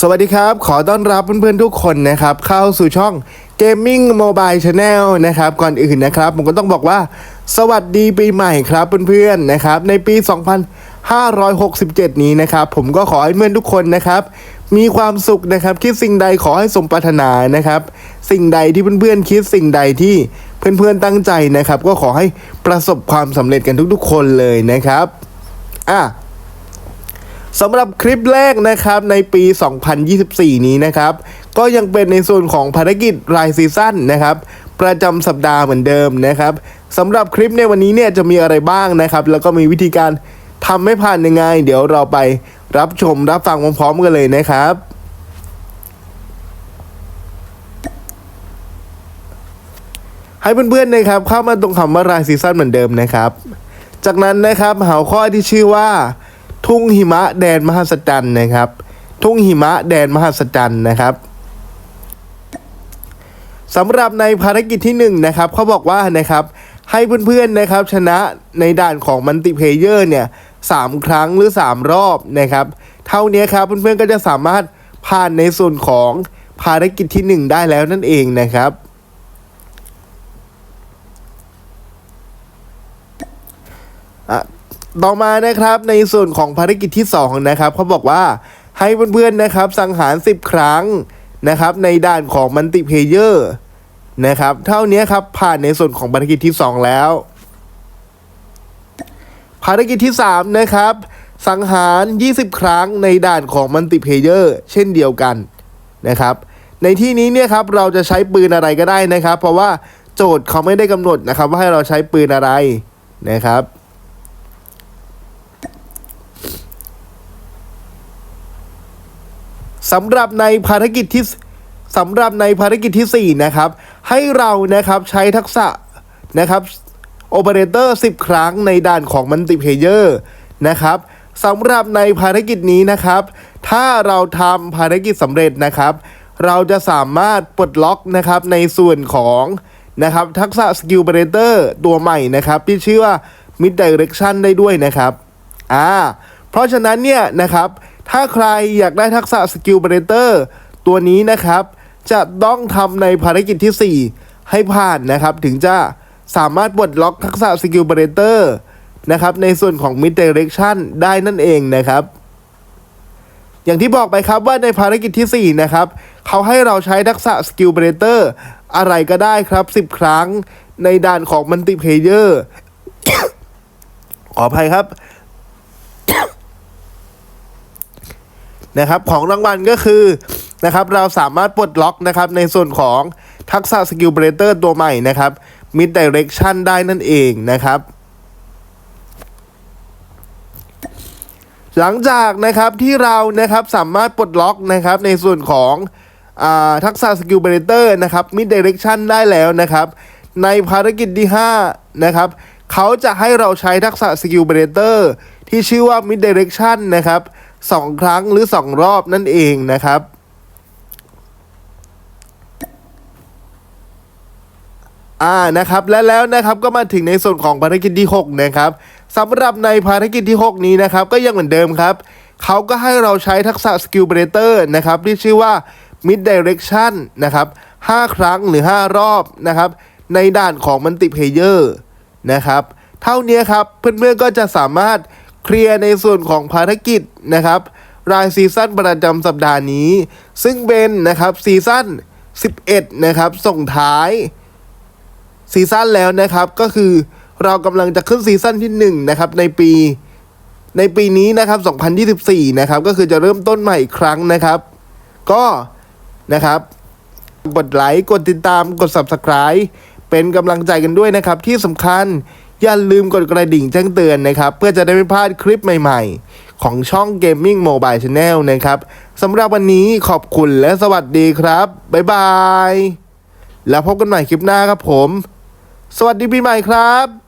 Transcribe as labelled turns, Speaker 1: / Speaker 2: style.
Speaker 1: สวัสดีครับ ขอต้อนรับเพื่อนๆทุกคนนะครับ เข้าสู่ช่อง Gaming Mobile Channel นะครับ ก่อนอื่นนะครับ ผมก็ต้องบอกว่า สวัสดีปีใหม่ครับเพื่อนๆนะครับ ในปี 2567 นี้นะครับ ผมก็ขอให้เพื่อนทุกคนนะครับ มีความสุขนะครับ คิดสิ่งใดขอให้สมปรารถนานะครับ สิ่งใดที่เพื่อนๆคิดสิ่งใดที่เพื่อนๆตั้งใจนะครับ ก็ขอให้ประสบความสำเร็จกันทุกๆ คนเลยนะครับอะ สำหรับคลิปแรกนะครับในปี 2024 นี้นะครับ ก็ยังเป็นในส่วนของภารกิจรายซีซั่นนะครับ ประจำสัปดาห์เหมือนเดิมนะครับสำหรับคลิปในวันนี้เนี่ยจะมีอะไรบ้างนะครับ แล้วก็มีวิธีการทำให้ผ่านยังไง เดี๋ยวเราไปรับชมรับฟังพร้อมๆกันเลยนะครับให้เพื่อนๆนะครับเข้ามาตรงคำว่ารายซีซั่นเหมือนเดิมนะครับ จากนั้นนะครับหาข้อที่ชื่อว่า ทุ่งหิมะแดนมหัศจรรย์นะครับ ทุ่งหิมะแดนมหัศจรรย์นะครับสำหรับในภารกิจที่หนึ่งนะครับเขาบอกว่านะครับให้เพื่อนๆนะครับชนะในด่านของมัลติเพเยอร์เนี่ยสามครั้งหรือสามรอบนะครับ เท่านี้ครับเพื่อนๆก็จะสามารถผ่านในส่วนของภารกิจที่หนึ่งได้แล้วนั่นเองนะครับอะ ต่อมานะครับในส่วนของภารกิจที่2นะครับเขาบอกว่าให้เพื่อนๆนะครับสังหาร 10 ครั้งนะครับในด่านของมัลติเพเยอร์นะครับเท่านี้ครับผ่านในส่วนของภารกิจที่ 2 แล้ว ภารกิจที่ 3 นะครับ สังหาร 20 ครั้งในด่านของมัลติเพเยอร์เช่นเดียวกันนะครับ ในที่นี้เนี่ยครับเราจะใช้ปืนอะไรก็ได้นะครับ เพราะว่าโจทย์เขาไม่ได้กำหนดนะครับ ว่าให้เราใช้ปืนอะไรนะครับ สำหรับในภารกิจที่สำหรับในภารกิจที่ 4 นะครับ ให้เรานะครับใช้ทักษะนะครับโอเปอเรเตอร์10 ครั้งในด่านของมัลติเพเยอร์นะครับสำหรับในภารกิจนี้นะครับ ถ้าเราทำภารกิจสำเร็จนะครับ เราจะสามารถปลดล็อกนะครับในส่วนของนะครับทักษะสกิลเปอเรเตอร์ตัวใหม่นะครับ ที่ชื่อว่า Mid Direction ได้ด้วยนะครับอ่าเพราะฉะนั้นเนี่ยนะครับ ถ้าใครอยากได้ทักษะสกิลเบรเตอร์ตัวนี้นะครับ จะต้องทำในภารกิจที่ 4 ให้ผ่านนะครับ ถึงจะสามารถปลดล็อกทักษะสกิลเบรเตอร์นะครับ ในส่วนของ Mid Direction ได้นั่นเองนะครับ อย่างที่บอกไปครับว่าในภารกิจที่ 4 นะครับ เขาให้เราใช้ทักษะสกิลเบรเตอร์อะไรก็ได้ครับ 10 ครั้งในด่านของมัลติเพเยอร์ขออภัยครับ นะครับของรางวัลก็คือนะครับเราสามารถปลดล็อกนะครับในส่วนของทักษะสกิลเบรเตอร์ตัวใหม่นะครับ Mid Direction ได้นั่นเองนะครับ หลังจากนะครับที่เรานะครับสามารถปลดล็อกนะครับในส่วนของอทักษะสกิลเบรเตอร์นะครับ Mid Direction ได้แล้วนะครับ ในภารกิจที่ 5 นะครับเขาจะให้เราใช้ทักษะสกิลเบรเตอร์ที่ชื่อว่า Mid Direction นะครับ สองครั้งหรือ2รอบนั่นเองนะครับ อ่านะครับและแล้วนะครับก็มาถึงในส่วนของภารกิจที่ 6 นะครับสำหรับในภารกิจที่ 6 นี้นะครับ ก็ยังเหมือนเดิมครับ เขาก็ให้เราใช้ทักษะสกิลเบรเตอร์นะครับที่ชื่อว่า Mid Direction นะครับ5 ครั้งหรือ 5 รอบนะครับ ในด่านของมัลติเพเยอร์นะครับ เท่านี้ครับเพื่อนๆก็จะสามารถ เคลียร์ในส่วนของภารกิจนะครับ รายซีซั่นประจำสัปดาห์นี้ ซึ่งเป็นนะครับซีซั่น 11 นะครับ ส่งท้ายซีซั่นแล้วนะครับก็คือเรากำลังจะขึ้นซีซั่นที่1นะครับในปีในปีนี้นะครับ 2024 นะครับ ก็คือจะเริ่มต้นใหม่อีกครั้งนะครับ ก็นะครับ กดไลค์ กดติดตาม กด Subscribe เป็นกำลังใจกันด้วยนะครับ ที่สำคัญ อย่าลืมกดกระดิ่งแจ้งเตือนนะครับ เพื่อจะได้ไม่พลาดคลิปใหม่ๆ ของช่อง Gaming Mobile Channel นะครับสำหรับวันนี้ขอบคุณและสวัสดีครับ บ๊ายบาย แล้วพบกันใหม่คลิปหน้าครับผม สวัสดีปีใหม่ครับ